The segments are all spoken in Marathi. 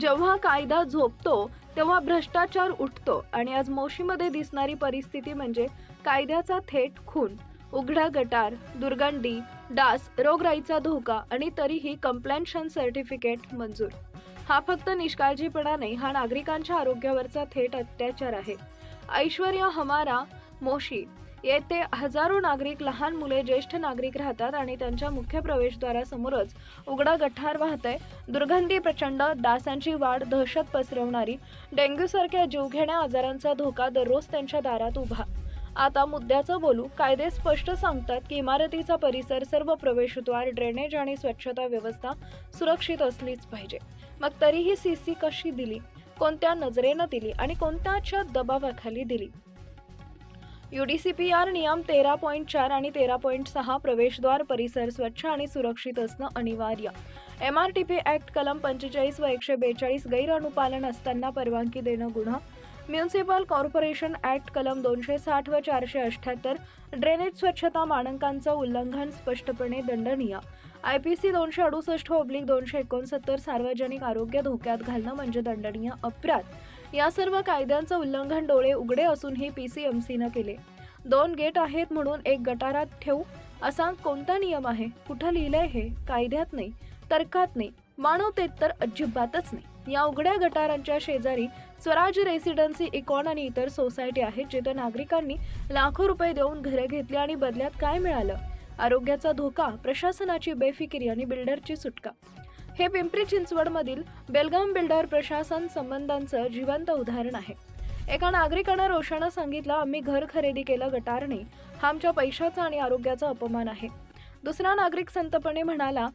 जेव्हा कायदा झोपतो तेव्हा भ्रष्टाचार उठतो आणि आज मोशीमध्ये दिसणारी परिस्थिती म्हणजे कायद्याचा थेट खून. उघडा गटार दुर्गंधी डास रोगराईचा धोका आणि तरीही कंप्लेंशन सर्टिफिकेट मंजूर. हा फक्त निष्काळजीपणा नाही हा नागरिकांच्या आरोग्यावरचा थेट अत्याचार आहे. ऐश्वर्या हमारा मोशी येथे हजारो नागरिक लहान मुले ज्येष्ठ नागरिक राहतात आणि त्यांच्या मुख्य प्रवेशद्वारासमोरच उघडा गठार वाहत आहे दुर्गंधी प्रचंड डासांची वाढ दहशत पसरवणारी डेंग्यूसारख्या जीवघेण्या आजारांचा धोका दररोज त्यांच्या दारात उभा. आता मुद्द्याचं बोलू कायदे स्पष्ट सांगतात की इमारतीचा परिसर सर्व प्रवेशद्वार ड्रेनेज आणि स्वच्छता व्यवस्था सुरक्षित असलीच पाहिजे. मग तरीही सी सी कशी दिली? कोणत्या नजरेनं दिली? आणि कोणत्याच्या दबावाखाली दिली? U D C P R नियम तेरा पॉईंट चार आणि तेरा पॉईंट सहा प्रवेशद्वार परिसर स्वच्छ आणि सुरक्षित असणं अनिवार्य. M R T P act कलम पंचेचाळीस व एकशे बेचाळीस गैरअनुपालन असताना परवानगी देणं गुन्हा. म्युन्सिपल कॉर्पोरेशन ॲक्ट कलम दोनशे साठ व चारशे अठ्ठ्याहत्तर ड्रेनेज स्वच्छता मानकांचं उल्लंघन स्पष्टपणे दंडनीय. आय पी सी दोनशे अडुसष्ट ओब्लिक दोनशे एकोणसत्तर सार्वजनिक आरोग्य धोक्यात घालणं म्हणजे दंडनीय अपराध. या सर्व कायद्यांचं उल्लंघन डोळे उघडे असून हे पी सी एम सीनं केले. दोन गेट आहेत म्हणून एक गटारात ठेवू असा कोणता नियम आहे? कुठं लिहिलंय हे? कायद्यात नाही तर्कात नाही. मानवतेत तर अजिबातच नाही. या उघड्या गटारांच्या शेजारी स्वराज रेसिडेन्सी इकॉन आणि इतर सोसायटी आहेत जिथे नागरिकांनी लाखो रुपये देऊन घरे घेतली आणि बदल्यात काय मिळालं? आरोग्याचा धोका प्रशासनाची बेफिकिरी आणि बिल्डरची सुटका. हे पिंपरी चिंचवडमधील बेलगाम बिल्डर प्रशासन संबंधांचं जिवंत उदाहरण आहे. एका नागरिकानं रोषानं सांगितलं आम्ही घर खरेदी केलं गटारणे. हा आमच्या पैशाचा आणि आरोग्याचा अपमान आहे. दुसरा नागरिक संतपणे म्हणाला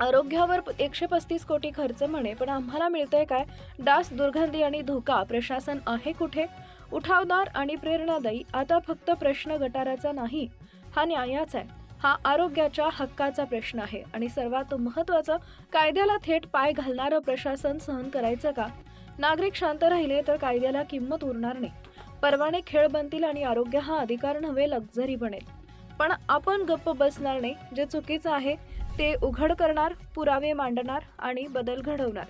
आरोग्यावर एकशे पस्तीस कोटी खर्च म्हणे पण आम्हाला मिळतंय काय? डास दुर्गंधी आणि धोका प्रशासन आहे कुठे? उठावदार आणि प्रेरणादायी आता फक्त प्रश्न गटाराचा नाही हा न्यायाचा आहे. हा आरोग्याच्या हक्काचा प्रश्न आहे. आणि सर्वात महत्त्वाचं कायद्याला थेट पाय घालणारं प्रशासन सहन करायचं का? नागरिक शांत राहिले तर कायद्याला किंमत उरणार नाही. परवाने खेळ बनतील आणि आरोग्य हा अधिकार नव्हे लक्झरी बनेल. पण आपण गप्प बसणार नाही. जे चुकीचं आहे ते उघड करणार पुरावे मांडणार आणि बदल घडवणार.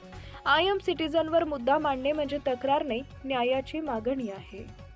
आय एम सिटीजनवर मुद्दा मांडणे म्हणजे तक्रार नाही न्यायाची मागणी आहे.